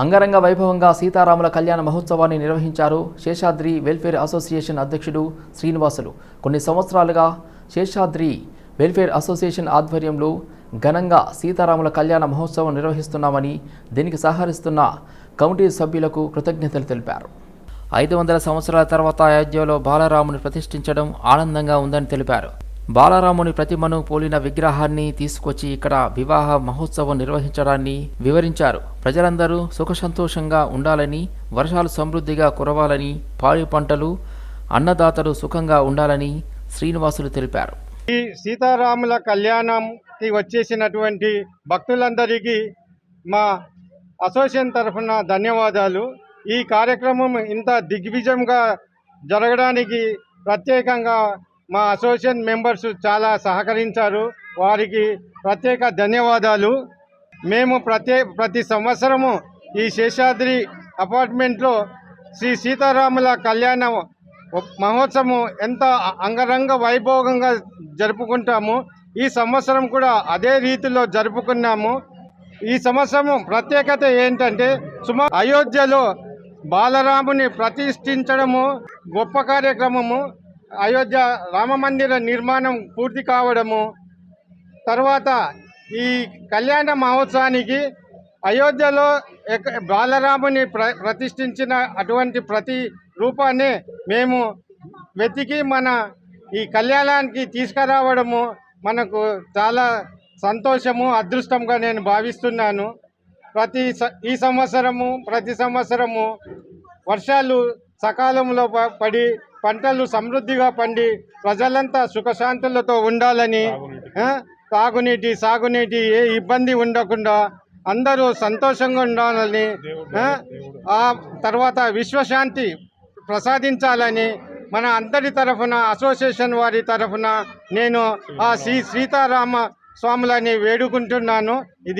అంగరంగ వైభవంగా సీతారాముల కళ్యాణ మహోత్సవాన్ని నిర్వహించారు శేషాద్రి వెల్ఫేర్ అసోసియేషన్ అధ్యక్షుడు శ్రీనివాసులు. కొన్ని సంవత్సరాలుగా శేషాద్రి వెల్ఫేర్ అసోసియేషన్ ఆధ్వర్యంలో ఘనంగా సీతారాముల కళ్యాణ మహోత్సవం నిర్వహిస్తున్నామని దీనికి సహకరిస్తున్న కమిటీ సభ్యులకు కృతజ్ఞతలు తెలిపారు. ఐదు వందల సంవత్సరాల తర్వాత అయోధ్యలో బాలరాముని ప్రతిష్ఠించడం ఆనందంగా ఉందని తెలిపారు. బాలరాముని ప్రతిమను పోలిన విగ్రహాన్ని తీసుకొచ్చి ఇక్కడ వివాహ మహోత్సవం నిర్వహించడాన్ని వివరించారు. ప్రజలందరూ సుఖ సంతోషంగా ఉండాలని వర్షాలు సమృద్ధిగా కురవాలని పాడి పంటలు అన్నదాతలు సుఖంగా ఉండాలని శ్రీనివాసులు తెలిపారు. ఈ సీతారాముల కళ్యాణంకి వచ్చేసినటువంటి భక్తులందరికీ మా అసోసియేషన్ తరఫున ధన్యవాదాలు. ఈ కార్యక్రమం ఇంత దిగ్విజయంగా జరగడానికి ప్రత్యేకంగా మా అసోసియేషన్ మెంబర్స్ చాలా సహకరించారు. వారికి ప్రత్యేక ధన్యవాదాలు. మేము ప్రత్యే ప్రతి సంవత్సరము ఈ శేషాద్రి అపార్ట్మెంట్లో శ్రీ సీతారాముల కళ్యాణ మహోత్సవం ఎంత అంగరంగ వైభోగంగా జరుపుకుంటాము ఈ సంవత్సరం కూడా అదే రీతిలో జరుపుకున్నాము. ఈ సంవత్సరం ప్రత్యేకత ఏంటంటే సుమా అయోధ్యలో బాలరాముని ప్రతిష్ఠించడము గొప్ప కార్యక్రమము. అయోధ్య రామ మందిర నిర్మాణం పూర్తి కావడము తర్వాత ఈ కళ్యాణ మహోత్సవానికి అయోధ్యలో బాలరాముని ప్ర ప్రతిష్ఠించిన అటువంటి ప్రతి రూపాన్ని మేము వెతికి మన ఈ కళ్యాణానికి తీసుకురావడము మనకు చాలా సంతోషము అదృష్టంగా నేను భావిస్తున్నాను. ప్రతి స- ఈ సంవత్సరము ప్రతి సంవత్సరము వర్షాలు సకాలంలో పడి పంటలు సమృద్ధిగా పండి ప్రజలంతా సుఖశాంతులతో ఉండాలని తాగునీటి. సాగునీటి ఏ ఇబ్బంది ఉండకుండా అందరూ సంతోషంగా ఉండాలని ఆ, ఆ తర్వాత విశ్వశాంతి ప్రసాదించాలని మన అందరి తరఫున అసోసియేషన్ వారి తరఫున నేను ఆ శ్రీ సీతారామ స్వాములని వేడుకుంటున్నాను. ఇది